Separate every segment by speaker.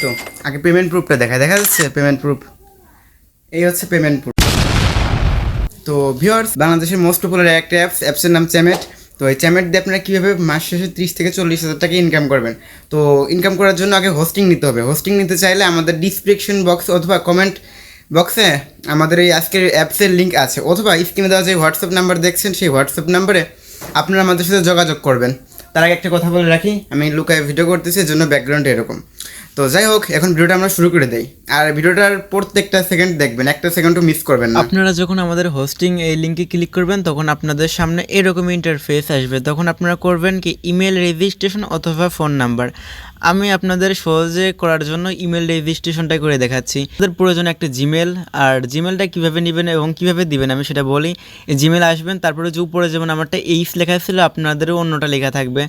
Speaker 1: তো, আগে পেমেন্ট প্রুফটা দেখায় দেখা যাচ্ছে পেমেন্ট প্রুফ এই হচ্ছে পেমেন্ট প্রুফ তো ভিউয়ার্স বাংলাদেশের মোস্ট পপুলার একটা অ্যাপস অ্যাপসের নাম চ্যামেট তো এই চ্যামেট দিয়ে আপনারা কীভাবে মাস শেষে ত্রিশ থেকে চল্লিশ হাজার টাকা ইনকাম করবেন? তো ইনকাম করার জন্য আগে হোস্টিং নিতে হবে। হোস্টিং নিতে চাইলে আমাদের ডিসক্রিপশন বক্স অথবা কমেন্ট বক্সে আমাদের এই আজকের অ্যাপসের লিঙ্ক আছে। অথবা স্ক্রিনে দেওয়া যে হোয়াটসঅ্যাপ নাম্বার দেখছেন, সেই হোয়াটসঅ্যাপ নাম্বারে আপনারা আমাদের সাথে যোগাযোগ করবেন। তার আগে একটা কথা বলে রাখি, আমি লুকায় ভিডিও করতেছি এর জন্য ব্যাকগ্রাউন্ড এরকম। তো যাই হোক, এখন ভিডিওটা আমরা শুরু করে দেই। আর ভিডিওটার প্রত্যেকটা সেকেন্ড দেখবেন, একটা সেকেন্ডও মিস করবেন না।
Speaker 2: আপনারা যখন আমাদের হোস্টিং এই লিঙ্কে ক্লিক করবেন, তখন আপনাদের সামনে এরকম ইন্টারফেস আসবে। তখন আপনারা করবেন কি ইমেল রেজিস্ট্রেশন অথবা ফোন নাম্বার আমি আপনাদের সহজে করার জন্য ইমেল রেজিস্ট্রেশনটা করে দেখাচ্ছি। আপনাদের প্রয়োজন একটা জিমেল আর জিমেলটা কীভাবে নেবেন এবং কীভাবে দিবেন আমি সেটা বলি। জিমেল আসবেন, তারপরে যে উপরে যেমন আমারটা এইস লেখা ছিল, আপনাদেরও অন্যটা লেখা থাকবে।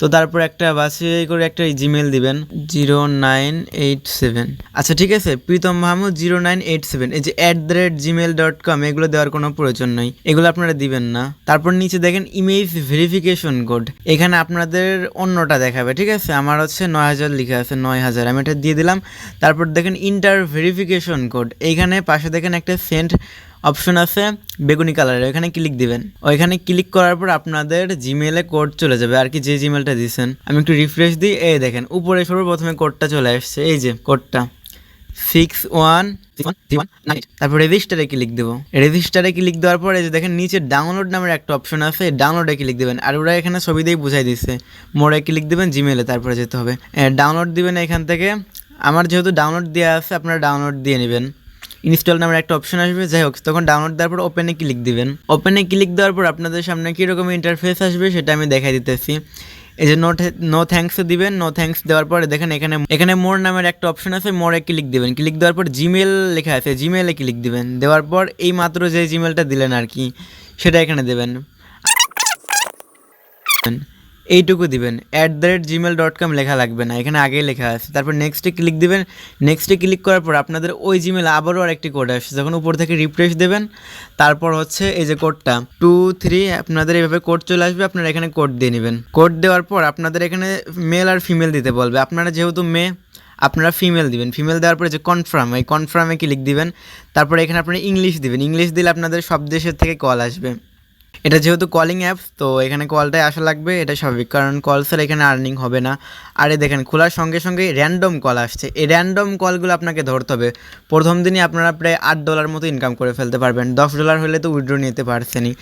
Speaker 2: তো তারপর একটা বাসে করে একটা জিমেল দিবেন। জিরো নাইন এইট সেভেন আচ্ছা ঠিক আছে, Pritam Mahmud zero nine eight seven এই যে at the rate Gmail dot com এগুলো দেওয়ার কোনো প্রয়োজন নেই। এগুলো আপনারা দিবেন না। তারপর নিচে দেখেন ইমেজ ভেরিফিকেশন কোড এখানে আপনাদের অন্যটা দেখাবে, ঠিক আছে? আমার হচ্ছে নয় হাজার লিখা আছে, নয় হাজার। আমি এটা দিয়ে দিলাম। তারপর দেখেন ইন্টার ভেরিফিকেশন কোড এইখানে পাশে দেখেন একটা সেন্ট অপশন আছে বেগুনি কালারের ওইখানে ক্লিক দিবেন। ওইখানে ক্লিক করার পর আপনাদের জিমেলে কোড চলে যাবে। আর কি যে জিমেলটা দিয়েছেন। আমি একটু রিফ্রেশ দিই। এই দেখেন, উপরে সর্বপ্রথমে কোডটা চলে আসছে। এই যে কোডটা সিক্স ওয়ান তারপর রেজিস্টারে ক্লিক দেবো। রেজিস্টারে ক্লিক দেওয়ার পরে যে দেখেন, নিচে ডাউনলোড নামের একটা অপশন আছে। ডাউনলোডে ক্লিক দেবেন। আর ওরা এখানে ছবি দিয়ে বুঝাই দিচ্ছে মোড়ে ক্লিক দেবেন জিমেলে তারপরে যেতে হবে। ডাউনলোড দিবেন এখান থেকে। আমার যেহেতু ডাউনলোড দেওয়া আছে, আপনারা ডাউনলোড দিয়ে নেবেন। ইনস্টল নামের একটা অপশন আসবে। যাই হোক, তখন ডাউনলোড দেওয়ার পর ওপেনে ক্লিক দিবেন। ওপেনে ক্লিক দেওয়ার পর আপনাদের সামনে কীরকম ইন্টারফেস আসবে সেটা আমি দেখাই দিতেছি। এই যে নো নো থ্যাঙ্কস দিবেন নো থ্যাঙ্কস দেওয়ার পরে দেখেন এখানে এখানে মোর নামের একটা অপশন আছে মোরে ক্লিক দিবেন। ক্লিক দেওয়ার পর জিমেল লেখা আছে জিমেলে ক্লিক দিবেন। দেওয়ার পর এই মাত্র যে জিমেলটা দিলেন আর কি, সেটা এখানে দেবেন। এইটুকু দিবেন। At the rate Gmail dot com লেখা লাগবে না, এখানে আগেই লেখা আছে। তারপর নেক্সটে ক্লিক দিবেন। নেক্সটে ক্লিক করার পর আপনাদের ওই জিমেল আবারও আরেকটি কোড আসছে যখন উপর থেকে রিফ্রেশ দেবেন, তারপর হচ্ছে এই যে কোডটা টু থ্রি আপনাদের এইভাবে কোড চলে আসবে, আপনারা এখানে কোড দিয়ে নেবেন। কোড দেওয়ার পর আপনাদের এখানে মেল আর ফিমেল দিতে বলবে। আপনারা যেহেতু মেয়ে আপনারা ফিমেল দিবেন। ফিমেল দেওয়ার পরে যে কনফার্ম এই কনফার্মে ক্লিক দিবেন। তারপরে এখানে আপনারা ইংলিশ দিবেন। ইংলিশ দিলে আপনাদের সব দেশের থেকে কল আসবে। এটা যেহেতু কলিং অ্যাপস তো এখানে কলটাই আসা লাগবে এটা স্বাভাবিক। কারণ কল কলসের এখানে আর্নিং হবে না। আরে দেখেন, খোলার সঙ্গে সঙ্গে র্যান্ডম কল আসছে। এই র্যান্ডম কলগুলো আপনাকে ধরতে হবে। প্রথম দিনই আপনারা প্রায় আট ডলার মতো ইনকাম করে ফেলতে পারবেন। দশ ডলার হলে তো উইড্রো নিতে পারছেনই।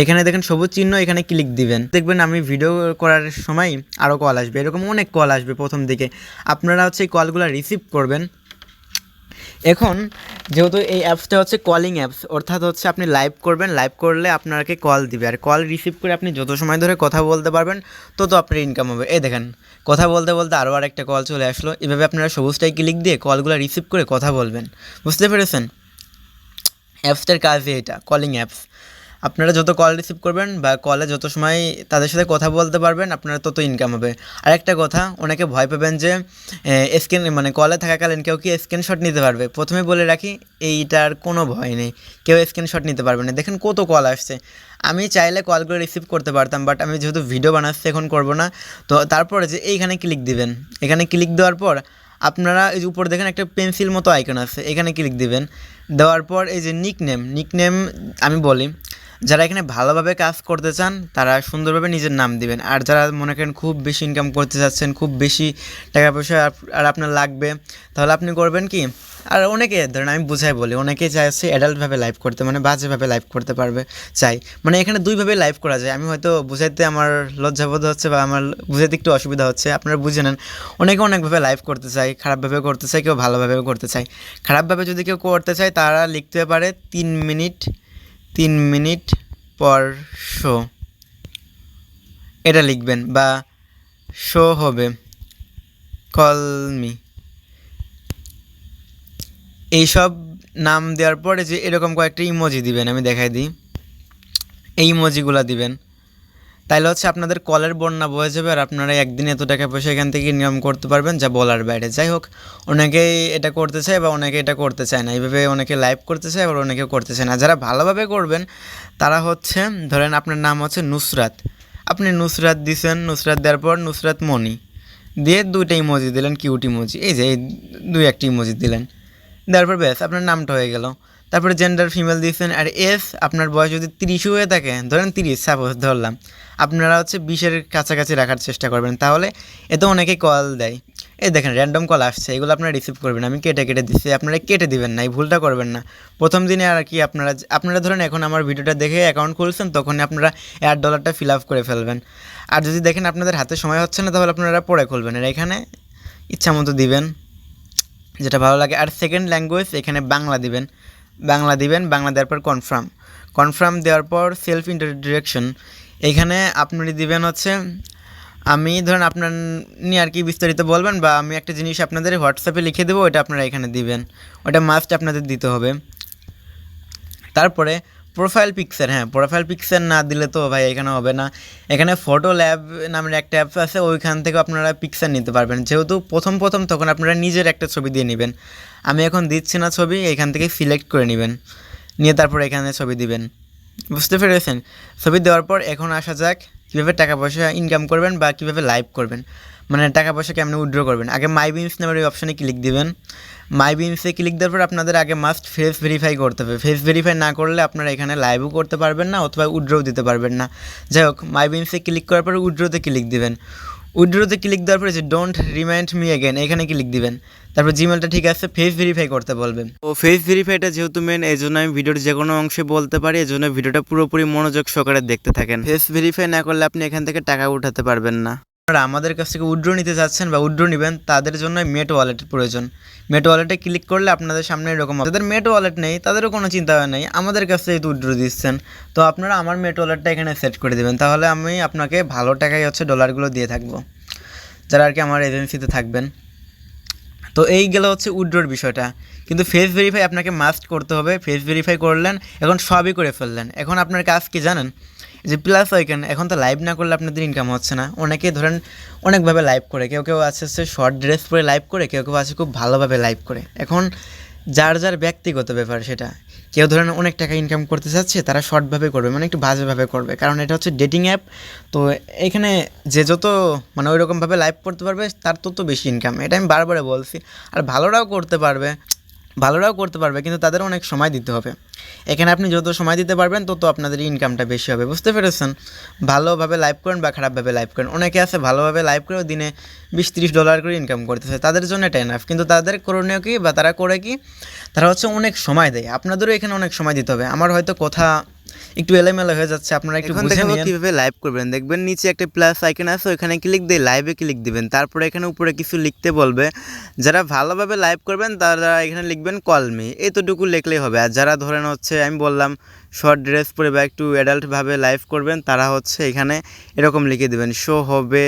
Speaker 2: এখানে দেখেন, সবুজ চিহ্ন এখানে ক্লিক দিবেন। দেখবেন আমি ভিডিও করার সময় আরও কল আসবে। এরকম অনেক কল আসবে প্রথম দিকে। আপনারা হচ্ছে এই কলগুলো রিসিভ করবেন। এখন যেহেতু এই অ্যাপসটা হচ্ছে কলিং অ্যাপস অর্থাৎ হচ্ছে আপনি লাইভ করবেন লাইভ করলে আপনাকে কল দিবে। আর কল রিসিভ করে আপনি যত সময় ধরে কথা বলতে পারবেন, তত আপনার ইনকাম হবে। এই দেখেন, কথা বলতে বলতে আরও আর একটা কল চলে আসলো। এভাবে আপনারা সবুজটাই ক্লিক দিয়ে কলগুলো রিসিভ করে কথা বলবেন। বুঝতে পেরেছেন? অ্যাপসটার কাজ এটা কলিং অ্যাপস আপনারা যত কল রিসিভ করবেন বা কলে যত সময় তাদের সাথে কথা বলতে পারবেন, আপনারা তত ইনকাম হবে। আরেকটা কথা, অনেকে ভয় পাবেন যে স্ক্রিন মানে কলে থাকাকালীন কেউ কি স্ক্রিনশট নিতে পারবে? প্রথমে বলে রাখি, এইটার কোনো ভয় নেই। কেউ স্ক্রিনশট নিতে পারবে না। দেখেন কত কল আসছে। আমি চাইলে কলগুলো রিসিভ করতে পারতাম বাট আমি যেহেতু ভিডিও বানাচ্ছি, এখন করব না। তো তারপরে যে, এইখানে ক্লিক দিবেন। এখানে ক্লিক দেওয়ার পর, আপনারা এই যে উপরে দেখেন একটা পেন্সিল মতো আইকন আছে, এখানে ক্লিক দিবেন। দেওয়ার পর এই যে নিক নেম নিক নেম আমি বলি যারা এখানে ভালোভাবে কাজ করতে চান, তারা সুন্দরভাবে নিজের নাম দিবেন। আর যারা মনে করেন খুব বেশি ইনকাম করতে চাচ্ছেন, খুব বেশি টাকা পয়সা আর আপনার লাগবে, তাহলে আপনি করবেন কি? আর অনেকে, ধরেন আমি বুঝাই বলি অনেকে চাইছে অ্যাডাল্টভাবে লাইভ করতে মানে বাজেভাবে লাইভ করতে পারবে, চাই। মানে এখানে দুইভাবে লাইভ করা যায়। আমি হয়তো বুঝাইতে আমার লজ্জাবোধ হচ্ছে বা আমার বুঝাইতে একটু অসুবিধা হচ্ছে, আপনারা বুঝে নেন। অনেকে অনেকভাবে লাইভ করতে চায় খারাপভাবে করতে চায়, কেউ ভালোভাবেও করতে চায়। খারাপভাবে যদি কেউ করতে চায়, তারা লিখতে পারে তিন মিনিট তিন মিনিট পর শো। এটা লিখবেন বা শো হবে। কলমি এইসব নাম দেওয়ার পরে যে এরকম কয়েকটা ইমোজি দিবেন, আমি দেখাই দিই। এই ইমোজিগুলো দিবেন। তাইলে হচ্ছে আপনাদের কলের বন্যা বয়ে যাবে আর আপনারা একদিনে এত টাকা পয়সা এখান থেকে ইনকাম করতে পারবেন যা বলার বাইরে। যাই হোক, অনেকেই এটা করতে চায় বা অনেকে এটা করতে চায় না। এইভাবে অনেকে লাইভ করতে চায়, আবার অনেকে করতে চায় না। যারা ভালোভাবে করবেন, তারা হচ্ছে, ধরেন আপনার নাম হচ্ছে নুসরাত। আপনি নুসরাত দিছেন, নুসরাত দেওয়ার পর নুসরাত মনি দিয়ে দুইটা ইমোজি দিলেন কিউট ইমোজি এই যে, এই দুই একটি ইমোজি দিলেন। দেওয়ার পর ব্যাস, আপনার নামটা হয়ে গেল। তারপরে জেন্ডার ফিমেল দিয়েছেন, আর এস আপনার বয়স যদি তিরিশও হয়ে থাকে, ধরেন তিরিশ সাপোজ ধরলাম, আপনারা হচ্ছে বিশের কাছাকাছি রাখার চেষ্টা করবেন। তাহলে এতে অনেকেই কল দেয়। এই দেখেন র্যান্ডম কল আসছে, এগুলো আপনারা রিসিভ করবেন। আমি কেটে কেটে দিচ্ছি, আপনারা কেটে দিবেন না, এই ভুলটা করবেন না। প্রথম দিনে আর কি আপনারা আপনারা ধরেন এখন আমার ভিডিওটা দেখে অ্যাকাউন্ট খুলছেন, তখনই আপনারা অ্যাড ডলারটা ফিল আপ করে ফেলবেন। আর যদি দেখেন আপনাদের হাতে সময় হচ্ছে না, তাহলে আপনারা পরে খুলবেন। আর এখানে ইচ্ছা মতো দিবেন, যেটা ভালো লাগে। আর সেকেন্ড ল্যাঙ্গুয়েজ এখানে বাংলা দিবেন। বাংলা দিবেন, বাংলা দেওয়ার পর কনফার্ম কনফার্ম দেওয়ার পর সেলফ ইন্টারডিরেকশন এখানে আপনি দিবেন হচ্ছে, আমি ধরেন আপনার নিয়ে আর কি বিস্তারিত বলবেন বা আমি একটা জিনিস আপনাদের হোয়াটসঅ্যাপে লিখে দেবো ওটা আপনারা এখানে দিবেন। ওটা মাস্ট আপনাদের দিতে হবে। তারপরে প্রোফাইল পিকচার হ্যাঁ প্রোফাইল পিকচার না দিলে তো ভাই এখানে হবে না। এখানে ফটো ল্যাব নামের একটা অ্যাপস আছে, ওইখান থেকে আপনারা পিকচার নিতে পারবেন। যেহেতু প্রথম প্রথম তখন আপনারা নিজের একটা ছবি দিয়ে নেবেন। আমি এখন দিচ্ছি না ছবি, এখান থেকে সিলেক্ট করে নেবেন। নিয়ে তারপর এখানে ছবি দিবেন। বুঝতে পেরেছেন? ছবি দেওয়ার পর এখন আসা যাক, কীভাবে টাকা পয়সা ইনকাম করবেন বা কীভাবে লাইভ করবেন। মানে টাকা পয়সা কেমন উইড্র করবেন? আগে মাই বিনস নামের ওই অপশানে ক্লিক দিবেন। মাই বিনসে ক্লিক দেওয়ার পর আপনাদের আগে মাস্ট ফেস ভেরিফাই করতে হবে। ফেস ভেরিফাই না করলে আপনারা এখানে লাইভও করতে পারবেন না অথবা উইড্রোও দিতে পারবেন না। যাই হোক মাই বিনসে ক্লিক করার পর উইড্রোতে ক্লিক দিবেন। উইড্রোতে ক্লিক দেওয়ার পরে যে ডোন্ট রিমাইন্ড মি এগেন এখানে ক্লিক দিবেন। তারপর জিমেলটা ঠিক আছে ফেস ভেরিফাই করতে বলবেন। ও ফেস ভেরিফাইটা যেহেতু মেন এই জন্য আমি ভিডিওর যে কোনো অংশে বলতে পারি এই জন্য ভিডিওটা পুরোপুরি মনোযোগ সহকারে দেখতে থাকেন। ফেস ভেরিফাই না করলে আপনি এখান থেকে টাকা উঠাতে পারবেন না। আপনারা আমাদের কাছ থেকে উইড্রো নিতে যাচ্ছেন বা উইড্রো নেবেন, তাদের জন্য মেট ওয়ালেটের প্রয়োজন। মেট ওয়ালেটে ক্লিক করলে আপনাদের সামনে এরকম। যাদের মেট ওয়ালেট নেই, তাদেরও কোনো চিন্তা নেই, আমাদের কাছ থেকে উইড্রো দিচ্ছেন। তো আপনারা আমার মেট ওয়ালেটটা এখানে সেট করে দেবেন। তাহলে আমি আপনাকে ভালো টাকায় হচ্ছে ডলারগুলো দিয়ে থাকব। যারা আর কি আমার এজেন্সিতে থাকবেন। তো এই গেল হচ্ছে উইড্রোর বিষয়টা। কিন্তু ফেস ভেরিফাই আপনাকে মাস্ট করতে হবে। ফেস ভেরিফাই করলেন, এখন সবই করে ফেললেন। এখন আপনার কাজ কি জানেন? যে প্লাস ওইখানে এখন তো লাইভ না করলে আপনাদের ইনকাম হচ্ছে না। অনেকে ধরেন অনেকভাবে লাইভ করে। কেউ কেউ আছে সে শর্ট ড্রেস পরে লাইভ করে, কেউ কেউ আছে খুব ভালোভাবে লাইভ করে। এখন যার যার ব্যক্তিগত ব্যাপার সেটা। কেউ ধরেন অনেক টাকা ইনকাম করতে চাচ্ছে, তারা শর্টভাবে করবে মানে একটু বাজেভাবে করবে। কারণ এটা হচ্ছে ডেটিং অ্যাপ তো এখানে যে যত মানে ওই রকমভাবে লাইভ করতে পারবে, তার তত বেশি ইনকাম এটা আমি বারবারে বলছি। আর ভালোরাও করতে পারবে। ভালোরাও করতে পারবে, কিন্তু তাদের অনেক সময় দিতে হবে। এখানে আপনি যত সময় দিতে পারবেন, তত আপনাদের ইনকামটা বেশি হবে, বুঝতে পেরেছেন? ভালোভাবে লাইভ করেন বা খারাপভাবে লাইভ করেন। অনেকে আছে ভালোভাবে লাইভ করেও দিনে বিশ তিরিশ ডলার করে ইনকাম করতেছে। তাদের জন্য এটা এনাফ কিন্তু তাদের করণীয় কি বা তারা করে কি? তারা হচ্ছে অনেক সময় দেয়। আপনাদেরও এখানে অনেক সময় দিতে হবে। আমার হয়তো কথা একটু এলোমেলো হয়ে যাচ্ছে আপনারা একটু বুঝে নিন কীভাবে লাইভ করবেন। দেখবেন নিচে একটা প্লাস আইকন আছে ওখানে ক্লিক দিয়ে লাইভে ক্লিক দিবেন। তারপরে এখানে উপরে কিছু লিখতে বলবে। যারা ভালোভাবে লাইভ করবেন তারা এখানে লিখবেন কল মি এতটুকু লিখলেই হবে। আর যারা ধরেন হচ্ছে আমি বললাম শর্ট ড্রেস পরে বা একটু অ্যাডাল্টভাবে লাইভ করবেন তারা হচ্ছে এখানে এরকম লিখে দিবেন শো হবে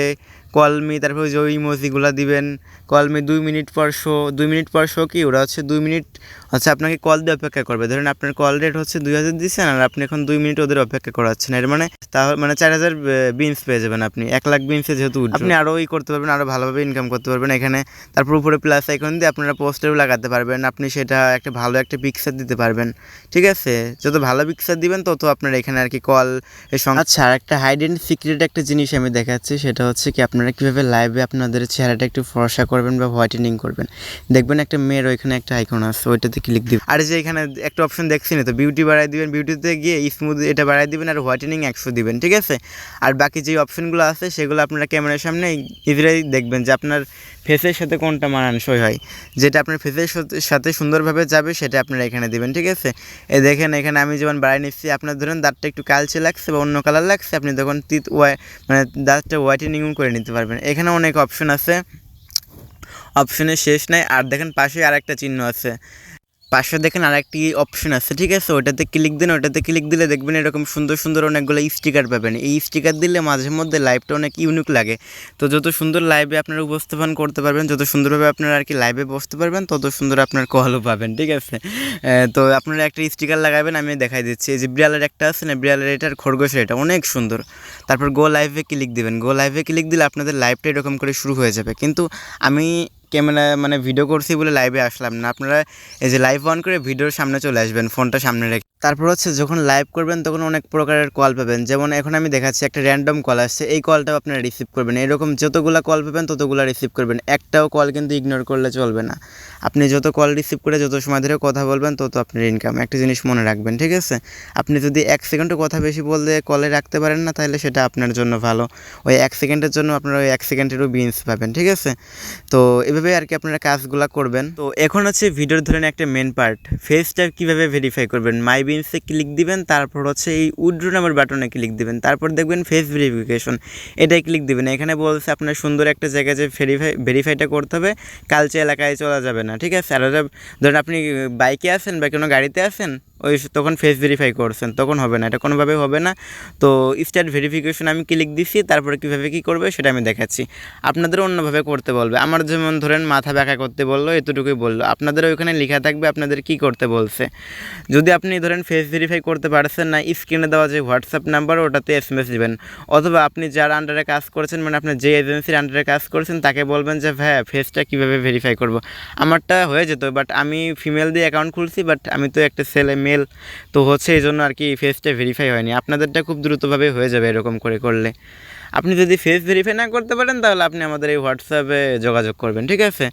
Speaker 2: কলমি তারপর ওই যে ওই ইমোজিগুলো দিবেন কলমি দুই মিনিট পর শো দুই মিনিট পর শো কি? ওরা হচ্ছে দুই মিনিট হচ্ছে আপনাকে কল দিয়ে অপেক্ষা করবে। ধরেন আপনার কল রেট হচ্ছে দুই হাজার দিচ্ছেন আর আপনি এখন দুই মিনিট ওদের অপেক্ষা করাচ্ছেন। এর মানে তাহলে মানে চার হাজার বিনস পেয়ে যাবেন আপনি। এক লাখ বিনসে যেহেতু আপনি আরও ই করতে পারবেন আরও ভালোভাবে ইনকাম করতে পারবেন এখানে। তারপর উপরে প্লাস আইকন দিয়ে আপনারা পোস্টারও লাগাতে পারবেন। আপনি সেটা একটা ভালো একটা পিকচার দিতে পারবেন। ঠিক আছে? যত ভালো পিকচার দিবেন তত আপনার এখানে আর কি কল এর সঙ্গে আচ্ছা আর একটা হাইড অ্যান্ড সিক্রেট একটা জিনিস আমি দেখাচ্ছি। সেটা হচ্ছে কি আপনারা কীভাবে লাইভে আপনাদের চেহারাটা একটু ফর্সা করবেন বা হোয়াইটেনিং করবেন। দেখবেন একটা মেয়ের ওইখানে একটা আইকন আছে ওইটাতে ক্লিক দিবেন আর যে এখানে একটা অপশন দেখছি না, তো বিউটি বাড়াই দিবেন বিউটিতে গিয়ে স্মুথ এটা বাড়াই দিবেন আর হোয়াইটেনিং একশো দিবেন, ঠিক আছে? আর বাকি যে অপশনগুলো আছে, সেগুলো আপনারা ক্যামেরার সামনে ইজিলি দেখবেন যে আপনার ফেসের সাথে কোনটা মানানসই হয়। যেটা আপনার ফেসের সাথে- সাথে সুন্দরভাবে যাবে, সেটা আপনারা এখানে দিবেন, ঠিক আছে? এ দেখেন, এখানে আমি যেমন বাড়াই নিচ্ছি, আপনার ধরেন দাঁতটা একটু কালচে লাগছে বা অন্য কালার লাগছে, আপনি তখন তিত ওয়াই মানে দাঁতটা হোয়াইটেনিং করে নিতে পারবেন। এখানে অনেক অপশন আছে। অপশনের শেষ নাই। আর দেখেন পাশে আরেকটা চিহ্ন আছে। পাশে দেখেন আরেকটি অপশন আছে, ঠিক আছে? ওটাতে ক্লিক দিন ওটাতে ক্লিক দিলে দেখবেন এরকম সুন্দর সুন্দর অনেকগুলো স্টিকার পাবেন। এই স্টিকার দিলে মাঝে মধ্যে লাইভটা অনেক ইউনিক লাগে। তো যত সুন্দর লাইভে আপনারা উপস্থাপন করতে পারবেন, যত সুন্দরভাবে আপনারা আর কি লাইভে বসতে পারবেন, তত সুন্দর আপনার কলও পাবেন, ঠিক আছে? তো আপনারা একটা স্টিকার লাগাবেন, আমি দেখাই দিচ্ছি। এই যে বিড়ালের একটা আছে না, বিড়ালের এটার খরগোশের এটা অনেক সুন্দর। তারপর গো লাইভে ক্লিক দিবেন। গো লাইভে ক্লিক দিলে আপনাদের লাইভটা এরকম করে শুরু হয়ে যাবে। কিন্তু আমি ক্যামেরা মানে ভিডিও করছি বলে লাইভে আসলাম না। আপনারা এই যে লাইভ অন করে ভিডিওর সামনে চলে আসবেন ফোনটা সামনে রেখে। তারপর হচ্ছে যখন লাইভ করবেন তখন অনেক প্রকারের কল পাবেন। যেমন এখন আমি দেখাচ্ছি একটা র্যান্ডম কল আসছে, এই কলটাও আপনারা রিসিভ করবেন। এরকম যতগুলো কল পাবেন ততগুলো রিসিভ করবেন। একটাও কল কিন্তু ইগনোর করলে চলবে না। আপনি যত কল রিসিভ করে যত সময় ধরে কথা বলবেন, তত আপনার ইনকাম একটা জিনিস মনে রাখবেন, ঠিক আছে? আপনি যদি এক সেকেন্ডও কথা বেশি বললে কলে রাখতে পারেন না, তাহলে সেটা আপনার জন্য ভালো। ওই এক সেকেন্ডের জন্য আপনারা ওই এক সেকেন্ডেরও বিনস পাবেন, ঠিক আছে? তো এভাবে আর কি আপনারা কাজগুলো করবেন। তো এখন হচ্ছে ভিডিওর ধরেন একটা মেন পার্ট ফেসটা কীভাবে ভেরিফাই করবেন? মাই বিনসে ক্লিক দিবেন, তারপর হচ্ছে এই উড্রো নামের বাটনে ক্লিক দিবেন। তারপর দেখবেন ফেস ভেরিফিকেশন এটাই ক্লিক দিবেন। এখানে বলছে আপনার সুন্দর একটা জায়গায় যে ভেরিফাই ভেরিফাইটা করতে হবে, কালচে এলাকায় চলা যাবে না, ঠিক আছে? আর ধরেন আপনি বাইকে আছেন বা কোনো গাড়িতে আছেন ওই তখন ফেস ভেরিফাই করছেন, তখন হবে না, এটা কোনোভাবে হবে না। তো স্টার্ট ভেরিফিকেশন আমি ক্লিক দিচ্ছি তারপরে কীভাবে কী করবে সেটা আমি দেখাচ্ছি। আপনাদের অন্যভাবে করতে বলবে। আমার যেমন ধরেন মাথা ব্যাকা করতে বলল, এতটুকুই বলল। আপনাদের ওইখানে লেখা থাকবে আপনাদের কি করতে বলছে। যদি আপনি ধরেন ফেস ভেরিফাই করতে পারছেন না স্ক্রিনে দেওয়া যে হোয়াটসঅ্যাপ নাম্বার ওটাতে এস এম এস দেবেন। অথবা আপনি যার আন্ডারে কাজ করছেন মানে আপনি যে এজেন্সির আন্ডারে কাজ করছেন, তাকে বলবেন যে, ভাইয়া ফেসটা কীভাবে ভেরিফাই করব? আমারটা হয়ে যেত বাট আমি ফিমেল দিয়ে অ্যাকাউন্ট খুলছি বাট আমি তো একটা ছেলে মেল তো হচ্ছে এই জন্য আর কি ফেসটা ভেরিফাই হয়নি। আপনাদেরটা খুব দ্রুতভাবে হয়ে যাবে এরকম করে করলে। আপনি যদি ফেস ভেরিফাই না করতে পারেন, তাহলে আপনি আমাদের এই হোয়াটসঅ্যাপে যোগাযোগ করবেন, ঠিক আছে?